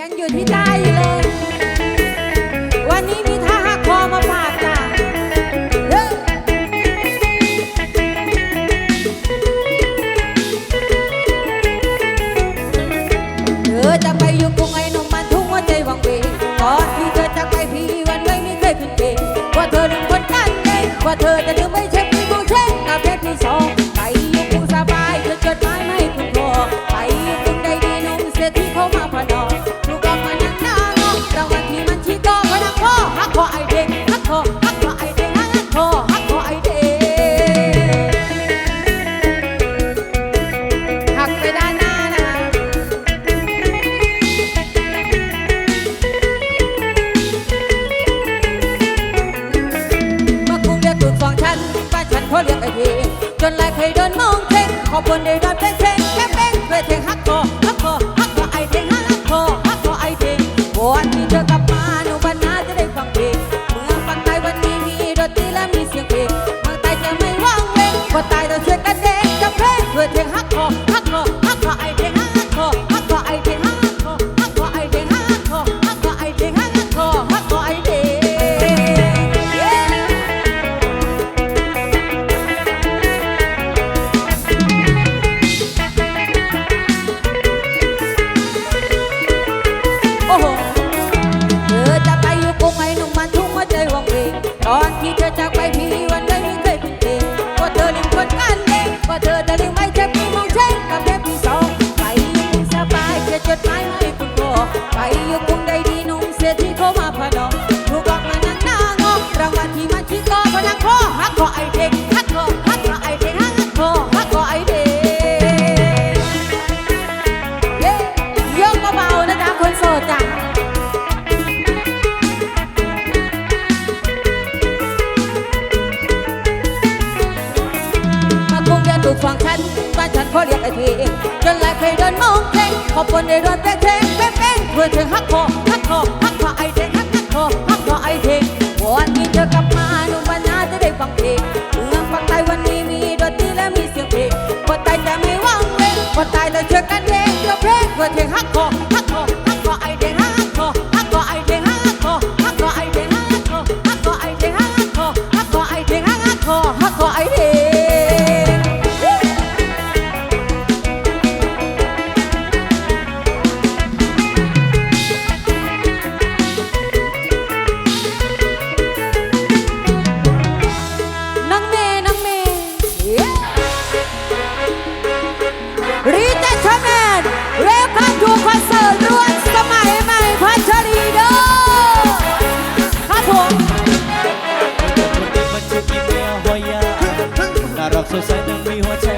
ยังอยู่ที่ใต้เลย like hey don't mountain. Up on the dark place. মনের রতে so sad that we were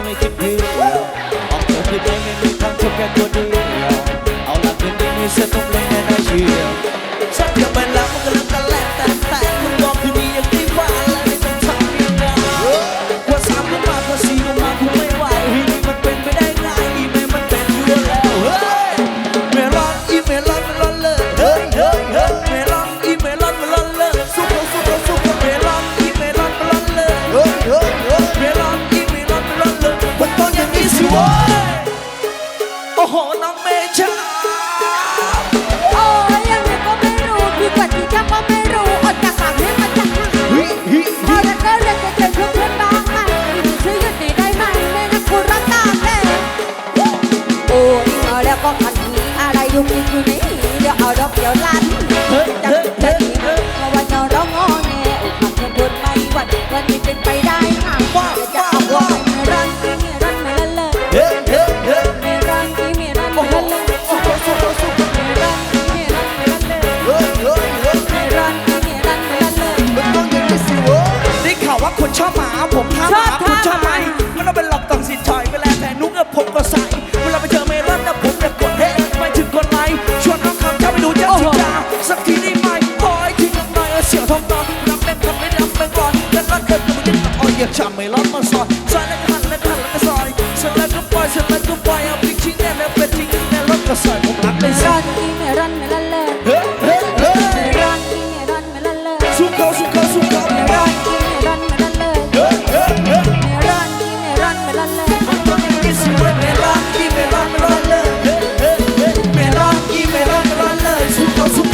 ามผมท่าหมาคุณชอบไหมมันต้องเป็นหลอกต้องสิถอยเวลาแต่นุ่งกผมก็ใส่เวลาไปเจอเมลอนนะผมจะกดเฮ้ไปถึงคนไหนชวนน้องคำถ้าไปดูเจ้าชิจาสักทีได้ไหมขอใอ้ทิ้งหน่อยเสี่ยวทองตอนนับเป็นทำไม่นับเป็นก่อนแล้วก็เดินไปยังตะอ้อยเยียบชาเมลอนมาสอนซอยแล้วก็หันแล้วก็หันแล้วก็ซอยซอยแล้วก็ปล่อยซอยแล้วก็ปล่อยเอาพริกชิ้นแน่แล้วเป็นทิ้งแน่นแล้วก็ซอยผมรักเลยซอยเมรันเมลอนเลย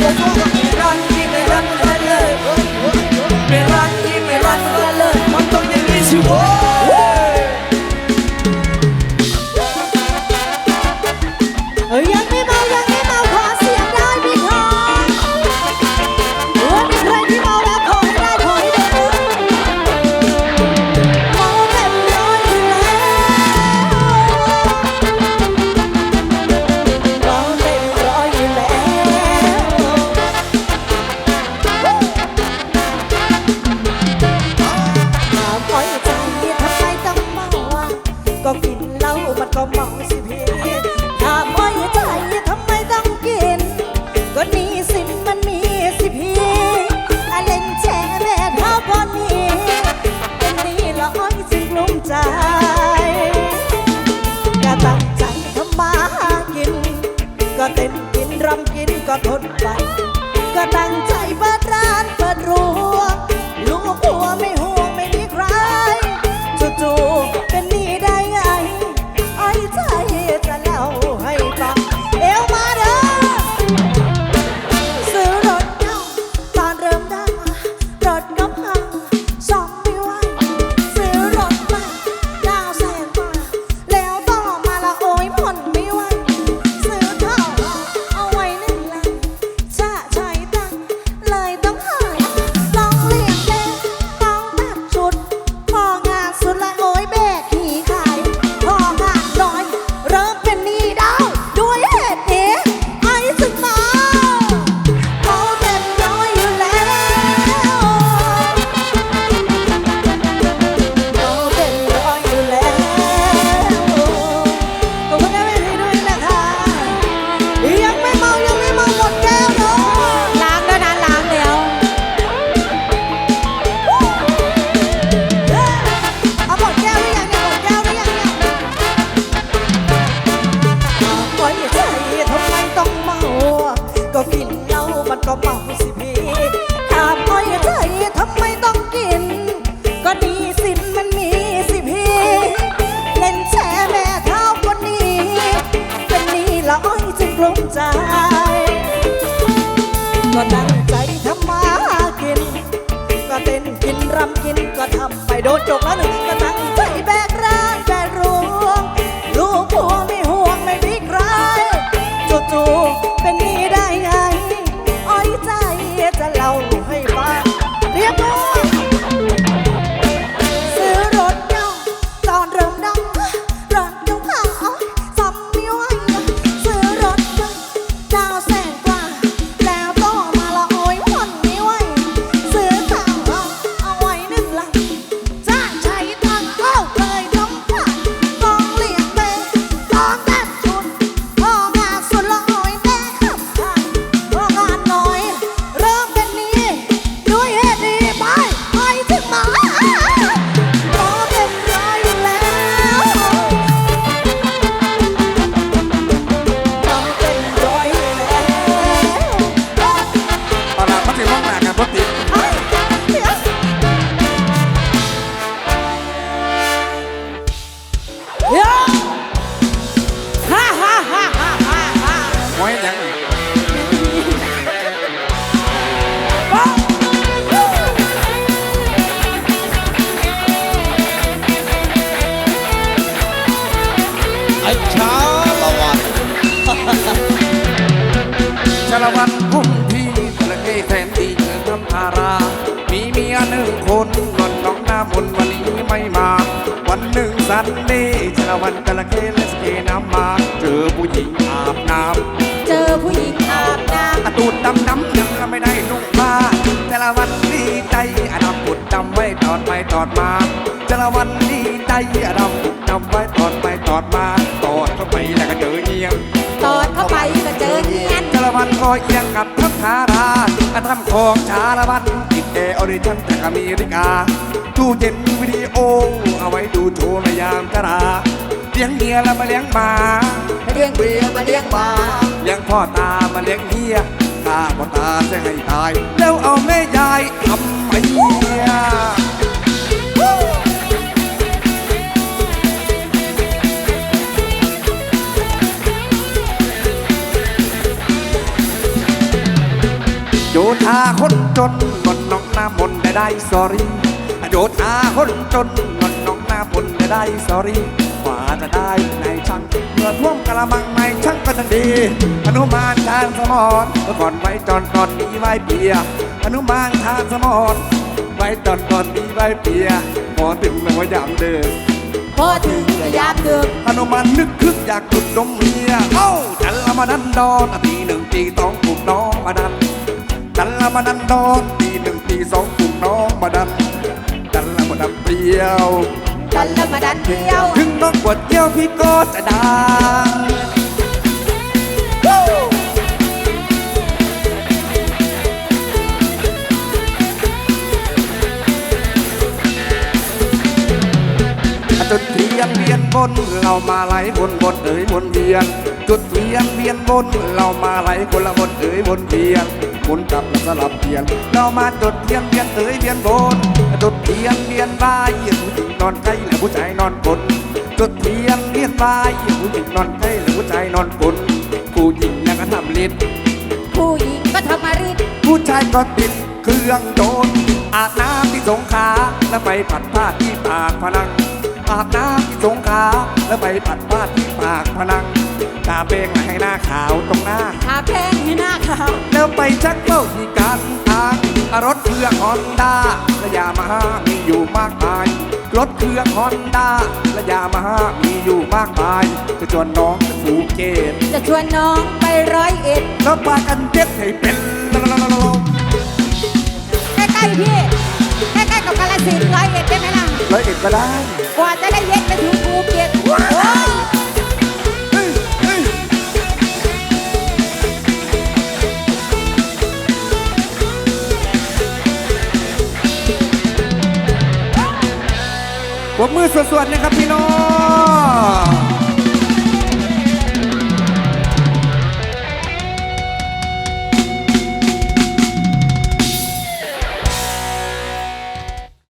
Come on, ใจก็ตั้งใจทำมาหากิน ก็เต็มกินรำกินก็ทนไป ใจ ก็ตั้งใจทำมากิน ก็เต้นกินรำกินก็ทำไปโดนจกแล้วหนึ่งาละวันพุ่มที่ตะเกแสนดีเงินทำทารา มีเมียหนึ่งคนนอนน้องหน้ามนต์วันนี้ไม่มา วันหนึ่งสันเดย์ชาละวันตะเกและสเกน้ำมา เจอผู้หญิงอาบน้ำเจอผู้หญิงอาบน้อาตูดดำน้ำยังไม่ได้นุ่งผ้าแต่ละวันดีใจอาดำปุดดำไว้ตอดไปตอดมาแต่ละวันดีใจอาดำปุดดำไว้ตอดไปตอดมาตอดเข้าไปแล้วก็เจอเอียงันก็เอียงกับทัพทาราอาทำของชาละวันติดแอร์ออริจินจากอเมริกาตู้เย็นวิดีโอ เอาไว้ดูโชว์ในยามจราเลี้ยงเมียแล้วมาเลี้ยงหมาเลี้ยงเบียมาเลี้ยงหมาเลี้ยงพ่อตามาเลี้ยงเฮียข้าพ่อตาจะให้ตาย แล้วเอาแม่ยายทำไม เนี่ยโยธาคนจนงอนน้องหน้ามนต์ได้ได้สอรี่โยธาคนจนงอนน้องหน้ามนต์ได้ได้สอรี่กว่าจะได้ในช่างเมื่อท่วมกระมังในช่างก็ทันดีอนุมานทางสมอนเมื่อก่อนไว้จอนตอนนี้ไว้เปียอนุมานทางสมอนไว้ตอนตอนนี้ไว้เปียหมอถึงแม้ว่ายามเดินพอถึงก็ยามดึกอนุมานนึกคึกอยากจุดนมเมียเอ้าจันละมาดันดอนตีหนึ่งตีสองปลุกน้องมาดันจันละ มาดันดอนตีหนึ่งตีสองปลุกน้องมาดันจันละมาดันเปรี้ยวดันแล้วมาดันเที่ยว ถึงน้องปวดเยี่ยวพี่ก็จะดังเรามาไหลวนวนเอ๋ยวนเวียนจุดเทียนเวียนวนเรามาไหลคนละวนเอ๋ยวนเวียน หมุนกลับแล้วสลับเปลี่ยน เรามาจุดเทียนเวียนเอ๋ยเวียนวนจุดเทียนเวียนบายผู้หญิงนอนใกล้และผู้ชายนอนกลจุดเทียนเวียนบายผู้หญิงนอนใกล้และผู้ชายนอนกลผู้หญิงยังกระทำลิ้นผู้หญิงก็ทำมาริดผู้ชายก็ติดเครื่องโดน อาบน้ำที่สงขลาแล้วไปผัดผ้าที่ปากพนังอาบน้ำที่สงขลาแล้วไปผัดผ้าที่ปากพนัง ตาเป้งให้หน้าขาวตรงหน้า ทาแป้งให้หน้าขาวแล้วไปชักเป้าที่การทางรถเครื่องฮอนด้าและยามาฮ่ามีอยู่มากมาย รถเครื่องฮอนด้าและยามาฮ่ามีอยู่มากมายจะชวนน้องจะภูเก็ตจะชวนน้องไปร้อยเอ็ดแล้วพากันเจ็บให้เป็นใกล้ๆพี่ใกล้ๆกับกาลสินธุ์ร้อยเอ็ดได้ไหมล่ะร้อยเอ็ดก็ได้ กว่าจะได้เย็ดไปถึงภูเก็ตโอ้ย มือสวดๆนะครับพี่น้อง